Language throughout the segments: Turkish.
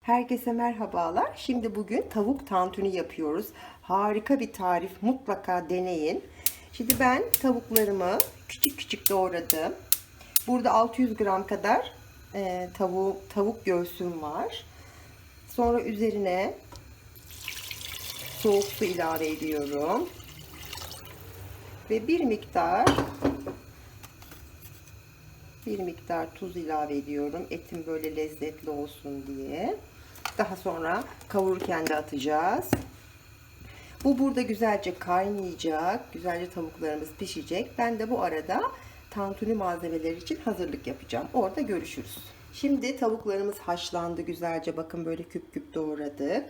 Herkese merhabalar. Şimdi bugün tavuk tantuni yapıyoruz. Harika bir tarif. Mutlaka deneyin. Şimdi ben tavuklarımı küçük küçük doğradım. Burada 600 gram kadar e, tavuk, tavuk göğsüm var. Sonra üzerine soğuk su ilave ediyorum. Ve bir miktar bir miktar tuz ilave ediyorum. Etim böyle lezzetli olsun diye. Daha sonra kavururken de atacağız. Bu burada güzelce kaynayacak. Güzelce tavuklarımız pişecek. Ben de bu arada tantuni malzemeleri için hazırlık yapacağım. Orada görüşürüz. Şimdi tavuklarımız haşlandı güzelce. Bakın böyle küp küp doğradık.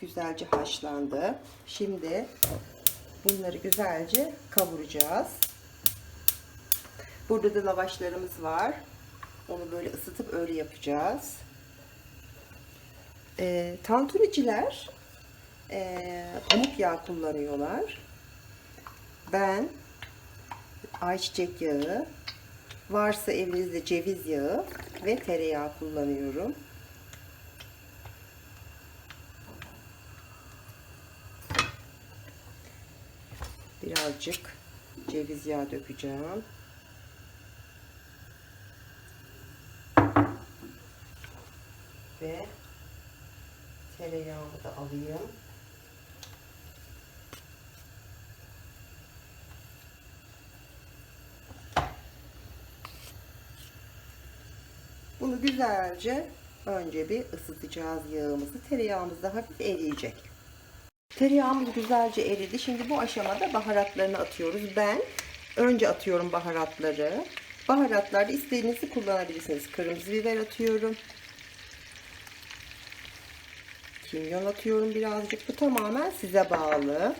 Güzelce haşlandı. Şimdi bunları güzelce kavuracağız. Burada da lavaşlarımız var. Onu böyle ısıtıp öyle yapacağız. E, tantuniciler e, pamuk yağı kullanıyorlar. Ben ayçiçek yağı, varsa evinizde ceviz yağı ve tereyağı kullanıyorum. Birazcık ceviz yağı dökeceğim. ve tereyağımı da alayım. Bunu güzelce önce bir ısıtacağız yağımızı. Tereyağımız da hafif eriyecek. Tereyağımız güzelce eridi. Şimdi bu aşamada baharatlarını atıyoruz. Ben önce atıyorum baharatları. Baharatlarda istediğinizi kullanabilirsiniz. Kırmızı biber atıyorum. Kimyon atıyorum birazcık. Bu tamamen size bağlı.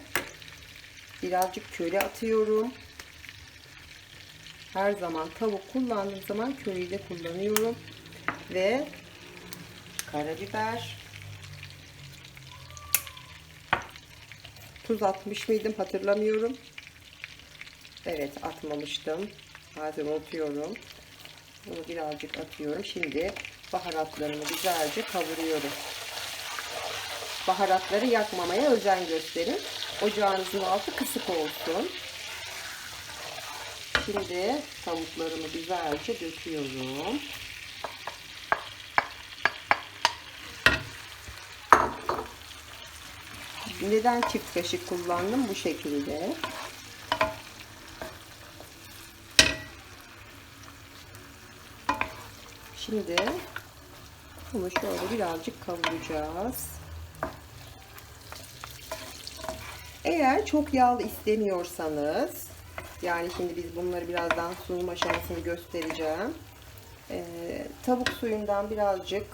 Birazcık köri atıyorum. Her zaman tavuk kullandığım zaman köriyi de kullanıyorum. Ve karabiber. Tuz atmış mıydım hatırlamıyorum. Evet atmamıştım. Bazen unutuyorum. Bunu birazcık atıyorum. Şimdi baharatlarımı güzelce kavuruyorum baharatları yakmamaya özen gösterin. Ocağınızın altı kısık olsun. Şimdi tavuklarımı güzelce döküyorum. Neden çift kaşık kullandım bu şekilde? Şimdi bunu şöyle birazcık kavuracağız. Eğer çok yağlı istemiyorsanız yani şimdi biz bunları birazdan sunum aşamasını göstereceğim. Ee, tavuk suyundan birazcık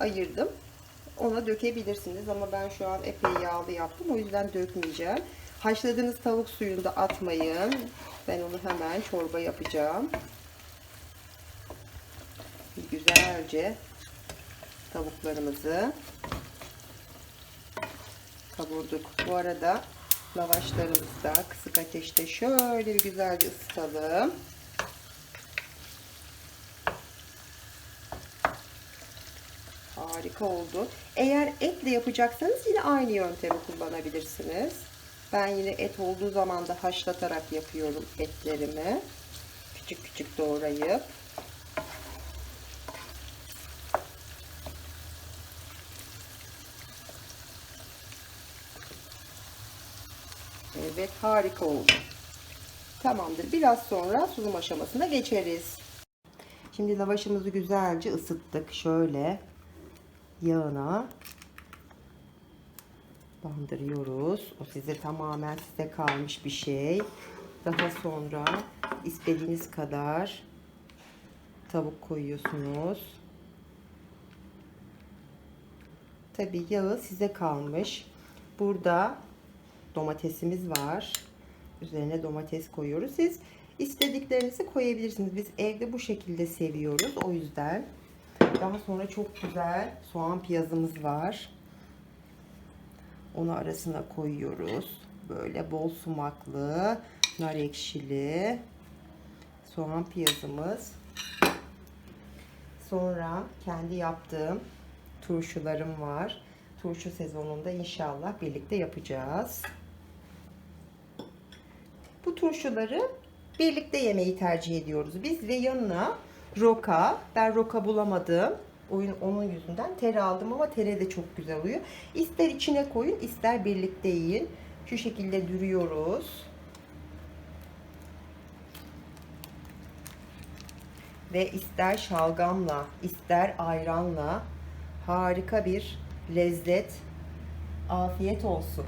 ayırdım. Ona dökebilirsiniz ama ben şu an epey yağlı yaptım. O yüzden dökmeyeceğim. Haşladığınız tavuk suyunu da atmayın. Ben onu hemen çorba yapacağım. Güzelce tavuklarımızı kavurduk. Bu arada lavaşlarımızı da kısık ateşte şöyle güzelce ısıtalım. Harika oldu. Eğer etle yapacaksanız yine aynı yöntemi kullanabilirsiniz. Ben yine et olduğu zaman da haşlatarak yapıyorum etlerimi. Küçük küçük doğrayıp. Evet harika oldu. Tamamdır. Biraz sonra sunum aşamasına geçeriz. Şimdi lavaşımızı güzelce ısıttık. Şöyle yağına bandırıyoruz. O size tamamen size kalmış bir şey. Daha sonra istediğiniz kadar tavuk koyuyorsunuz. Tabi yağı size kalmış. Burada domatesimiz var. Üzerine domates koyuyoruz. Siz istediklerinizi koyabilirsiniz. Biz evde bu şekilde seviyoruz. O yüzden daha sonra çok güzel soğan piyazımız var. Onu arasına koyuyoruz. Böyle bol sumaklı, nar ekşili soğan piyazımız. Sonra kendi yaptığım turşularım var. Turşu sezonunda inşallah birlikte yapacağız. Turşuları birlikte yemeyi tercih ediyoruz biz ve yanına roka. Ben roka bulamadım. Oyun onun yüzünden tere aldım ama tere de çok güzel oluyor. İster içine koyun, ister birlikte yiyin. Şu şekilde dürüyoruz. Ve ister şalgamla, ister ayranla harika bir lezzet. Afiyet olsun.